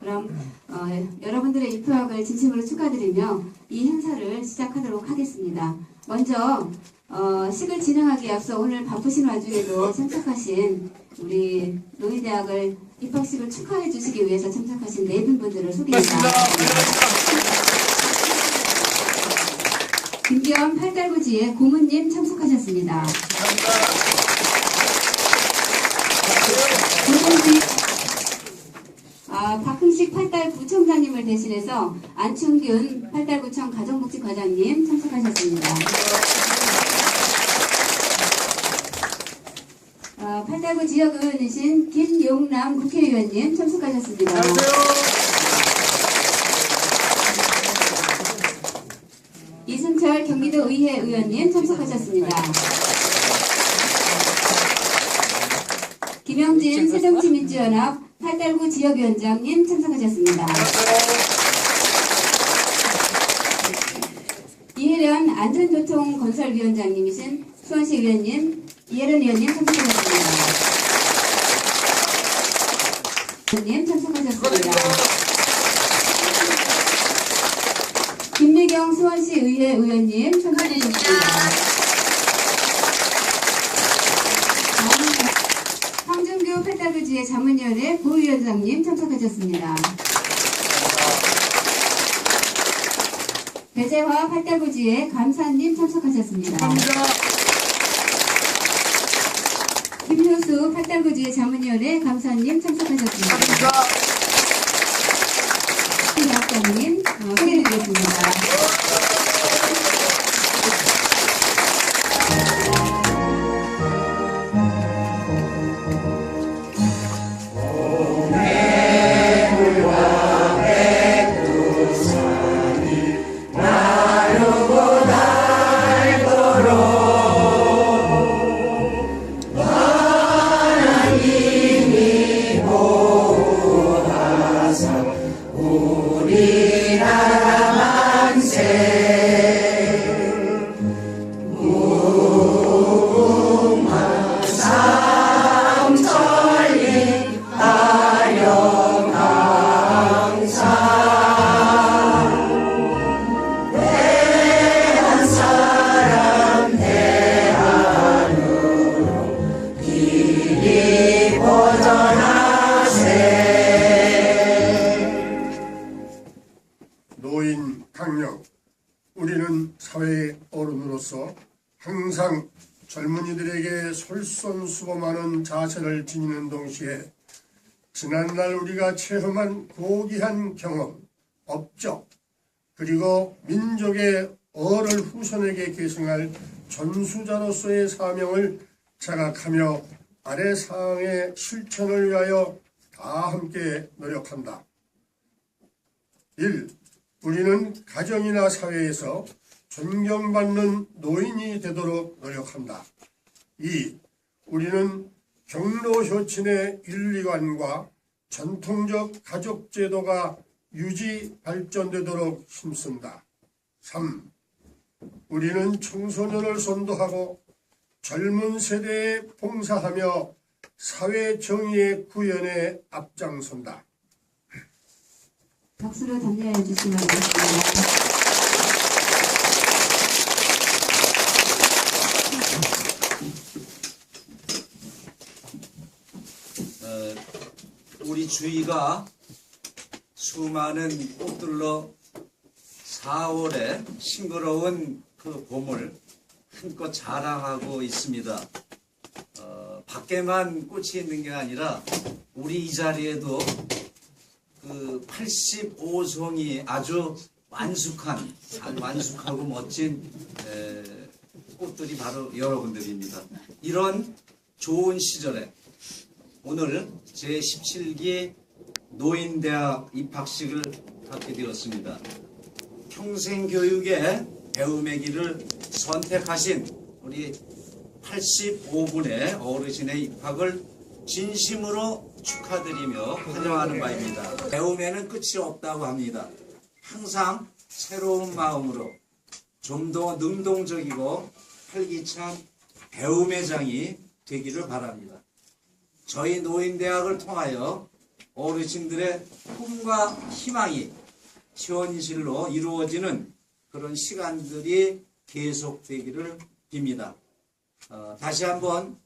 그럼 어, 여러분들의 입학을 진심으로 축하드리며 이 행사를 시작하도록 하겠습니다. 먼저 어, 식을 진행하기에 앞서 오늘 바쁘신 와중에도 참석하신 우리 노인대학을 입학식을 축하해 주시기 위해서 참석하신 네 분들을 소개합니다. 김기현 팔달구지의 고문님 참석하셨습니다. 고문님 아, 박흥식 팔달구청장님을 대신해서 안충균 팔달구청 가정복지과장님 참석하셨습니다. 아, 팔달구 지역 의원이신 김용남 국회의원님 참석하셨습니다. 이승철 경기도 의회 의원님 참석하셨습니다. 김영진 새정치민주연합 팔달구 지역위원장님 참석하셨습니다. 이혜련 안전교통건설위원장님이신 수원시 의원님 이혜련 의원님 참석하셨습니다. 의원님 참석하셨습니다. 김미경 수원시 의회 의원님 참석하셨습니다. 팔달구지의 자문위원회 부위원장님 참석하셨습니다. 배재화 팔달구지의 감사님 참석하셨습니다. 김효수 팔달구지의 자문위원회 감사님 참석하셨습니다. 대학장님 어, 소개해드리겠습니다. 항상 젊은이들에게 솔선수범하는 자세를 지니는 동시에 지난날 우리가 체험한 고귀한 경험, 업적, 그리고 민족의 어를 후손에게 계승할 전수자로서의 사명을 자각하며 아래 사항의 실천을 위하여 다 함께 노력한다. 1. 우리는 가정이나 사회에서 존경받는 노인이 되도록 노력한다. 2. 우리는 경로효친의 윤리관과 전통적 가족제도가 유지 발전되도록 힘쓴다. 3. 우리는 청소년을 선도하고 젊은 세대에 봉사하며 사회 정의의 구현에 앞장선다. 박수로 답례해 주시면 되겠습니다. 어, 주위가 수많은 꽃들로 4월에 싱그러운 그 봄을 한껏 자랑하고 있습니다. 어, 밖에만 꽃이 있는 게 아니라 우리 이 자리에도 그 85송이 아주 완숙한, 아주 완숙하고 멋진 에, 꽃들이 바로 여러분들입니다. 이런 좋은 시절에 오늘 제17기 노인대학 입학식을 갖게 되었습니다. 평생교육의 배움의 길을 선택하신 우리 85분의 어르신의 입학을 진심으로 축하드리며 환영하는 바입니다. 배움에는 끝이 없다고 합니다. 항상 새로운 마음으로 좀 더 능동적이고 활기찬 배움의 장이 되기를 바랍니다. 저희 노인대학을 통하여 어르신들의 꿈과 희망이 현실로 이루어지는 그런 시간들이 계속되기를 빕니다. 어, 다시 한번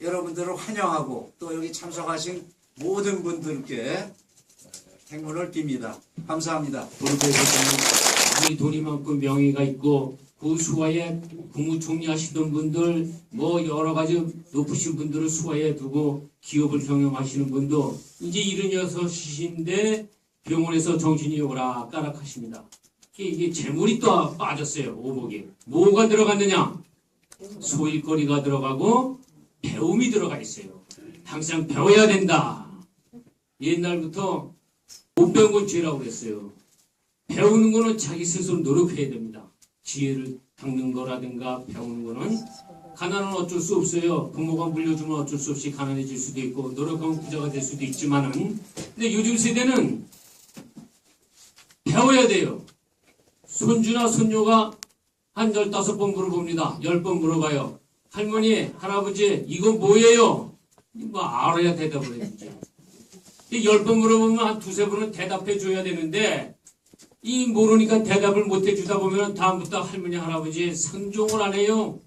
여러분들을 환영하고 또 여기 참석하신 모든 분들께 행운을 빕니다. 감사합니다. 이 돈이만큼 명예가 있고 그 수하에 국무 총리하시던 분들 뭐 여러 가지 높으신 분들을 수하에 두고 기업을 경영하시는 분도 이제 76이신데 병원에서 정신이 오락가락 하십니다. 이게, 이게 재물이 또 빠졌어요 오복에 뭐가 들어갔느냐 소일거리가 들어가고 배움이 들어가 있어요. 항상 배워야 된다. 옛날부터 못 배운 건 죄라고 그랬어요. 배우는 거는 자기 스스로 노력해야 됩니다. 지혜를 닦는 거라든가 배우는 거는 가난은 어쩔 수 없어요. 부모가 물려주면 어쩔 수 없이 가난해질 수도 있고 노력하면 부자가 될 수도 있지만은 근데 요즘 세대는 배워야 돼요. 손주나 손녀가 한 열다섯 번 물어봅니다. 열 번 물어봐요. 할머니, 할아버지, 이거 뭐예요? 뭐 알아야 대답을 해주죠. 열 번 물어보면 한 두세 번은 대답해 줘야 되는데 이 모르니까 대답을 못 해주다 보면 다음부터 할머니 할아버지 상종을 안 해요.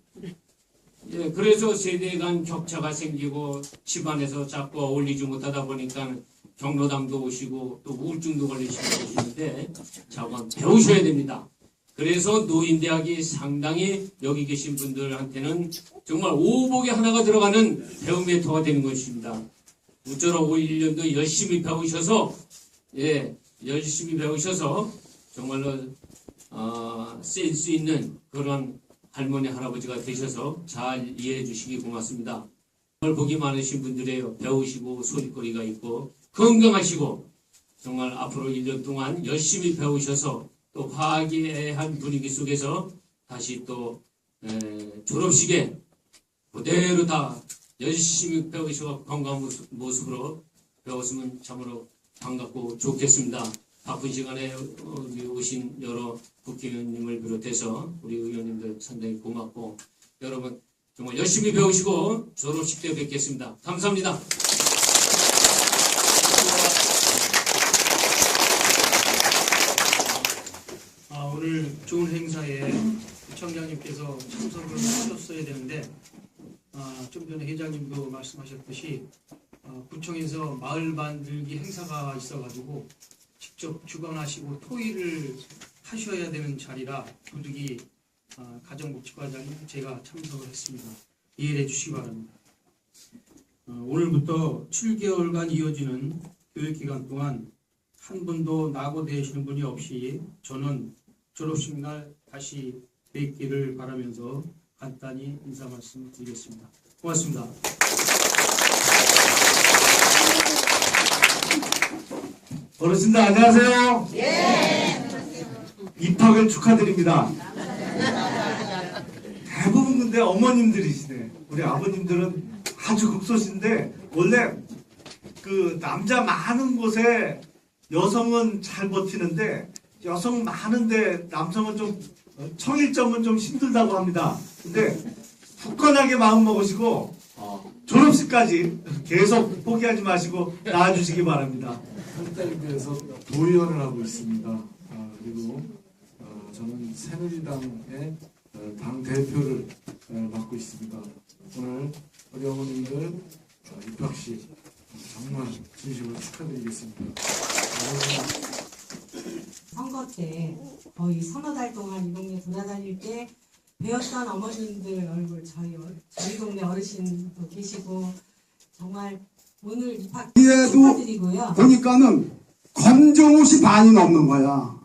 예, 그래서 세대 간 격차가 생기고 집안에서 자꾸 어울리지 못하다 보니까 경로당도 오시고 또 우울증도 걸리시고 오시는데 자관 배우셔야 됩니다. 그래서 노인대학이 상당히 여기 계신 분들한테는 정말 오복에 하나가 들어가는 배움의 터가 되는 것입니다. 우쩌로 1년도 열심히 배우셔서 예 열심히 배우셔서 정말로 어, 쓰일 수 있는 그런 할머니 할아버지가 되셔서 잘 이해해 주시기 고맙습니다. 정말 복이 많으신 분들이에요. 배우시고 소리거리가 있고 건강하시고 정말 앞으로 1년 동안 열심히 배우셔서 또 화기애애한 분위기 속에서 다시 또 에, 졸업식에 그대로 다 열심히 배우시고 건강한 모습, 모습으로 배웠으면 참으로 반갑고 좋겠습니다. 바쁜 시간에 어, 오신 여러 국회의원님을 비롯해서 우리 의원님들 상당히 고맙고 여러분 정말 열심히 배우시고 졸업식 때 뵙겠습니다. 감사합니다. 아, 오늘 좋은 행사에 부청장님께서 참석을 하셨어야 되는데 아, 좀 전에 회장님도 말씀하셨듯이 아, 구청에서 마을 만들기 행사가 있어가지고 직접 주관하시고 토의를 하셔야 되는 자리라 부득이 아, 가정복지과장님 제가 참석을 했습니다. 이해해 주시기 바랍니다. 어, 오늘부터 7개월간 이어지는 교육기간 동안 한 분도 낙오되시는 분이 없이 저는 졸업식 날 다시 뵙기를 바라면서 간단히 인사 말씀 드리겠습니다. 고맙습니다. 어르신들 안녕하세요. 입학을 축하드립니다. 대부분 근데 어머님들이시네. 우리 아버님들은 아주 극소신데 원래 그 남자 많은 곳에 여성은 잘 버티는데 여성 많은데 남성은 좀 어, 청일점은 좀 힘들다고 합니다. 근데 굳건하게 마음 먹으시고 어, 졸업식까지 계속 포기하지 마시고 나와주시기 바랍니다. 한달교에서 도의원을 하고 있습니다. 아, 그리고 어, 저는 새누리당의 어, 당 대표를 어, 맡고 있습니다. 오늘 우리 어머님들 어, 입학식 정말 진심으로 축하드리겠습니다. 어머님 선거 때 거의 서너 달 동안 이 동네 돌아다닐 때 배웠던 어머님들 얼굴 저희 어- 저희 동네 어르신도 계시고 정말 오늘 입학 뒤에도 축하드리고요. 보니까는 검정옷이 반이 넘는 거야.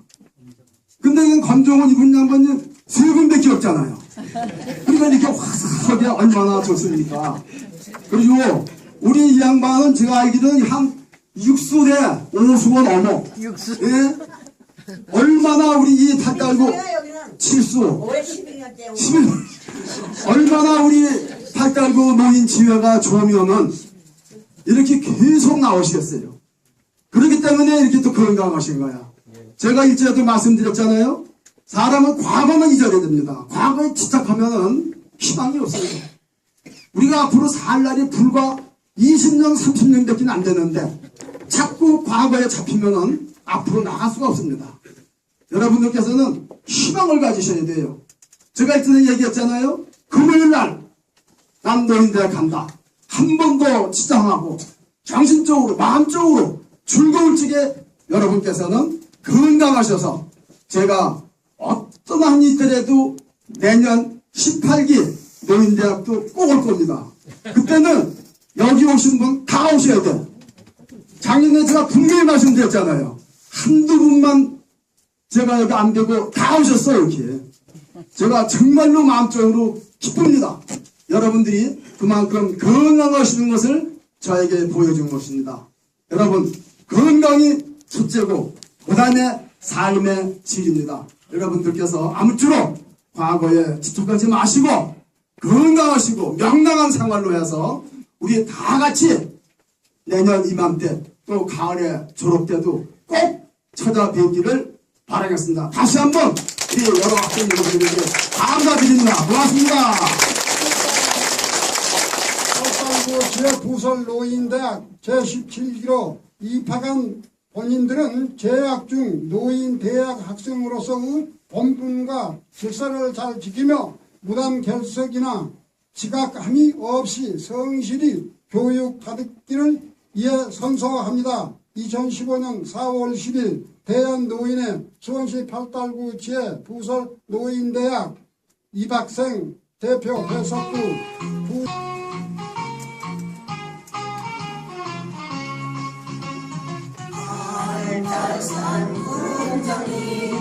근데 이 검정옷 입은 양반이 세 군데밖에 없잖아요. 그러니까 이렇게 화사하게 얼마나 좋습니까? 그리고 우리 이 양반은 제가 알기로는 한 육수대 오수가 넘어. 육수. 예? 얼마나 우리 이 닭달고 칠수. 11, 얼마나 우리 닭달고 노인 지회가 좋으면은 이렇게 계속 나오시겠어요. 그렇기 때문에 이렇게 또 건강하신 거야. 제가 일제에도 말씀드렸잖아요. 사람은 과거만 잊어야 됩니다. 과거에 집착하면은 희망이 없어요. 우리가 앞으로 살 날이 불과 20년, 30년 밖에 안 되는데 자꾸 과거에 잡히면은 앞으로 나갈 수가 없습니다. 여러분들께서는 희망을 가지셔야 돼요. 제가 전에 얘기했잖아요. 금요일 날, 난 노인대학 간다. 한 번 더 치장하고, 정신적으로, 마음적으로 즐거울 적에 여러분께서는 건강하셔서 제가 어떤 한이 있더라도 내년 18기 노인대학도 꼭 올 겁니다. 그때는 여기 오신 분 다 오셔야 돼. 작년에 제가 분명히 말씀드렸잖아요. 한두 분만 제가 여기 안 되고 다 오셨어요, 여기. 제가 정말로 마음적으로 기쁩니다. 여러분들이 그만큼 건강하시는 것을 저에게 보여준 것입니다. 여러분, 건강이 첫째고, 그 다음에 삶의 질입니다. 여러분들께서 아무쪼록 과거에 집착하지 마시고, 건강하시고, 명랑한 생활로 해서, 우리 다 같이 내년 이맘때, 또 가을에 졸업 때도 꼭 찾아뵙기를 바라겠습니다. 다시 한번 우리 여러 학생 여러분들에게 감사드립니다. 고맙습니다. 서울구 지역부설 노인대학 제17기로 입학한 본인들은 재학 중 노인 대학 학생으로서의 본분과 질서를 잘 지키며 무단 결석이나 지각함이 없이 성실히 교육 받기를 이에 선서합니다. 2015년 4월 10일 대한노인회 수원시 팔달구 지혜 부설 노인대학 입학생 대표 해석부 부 산 군정이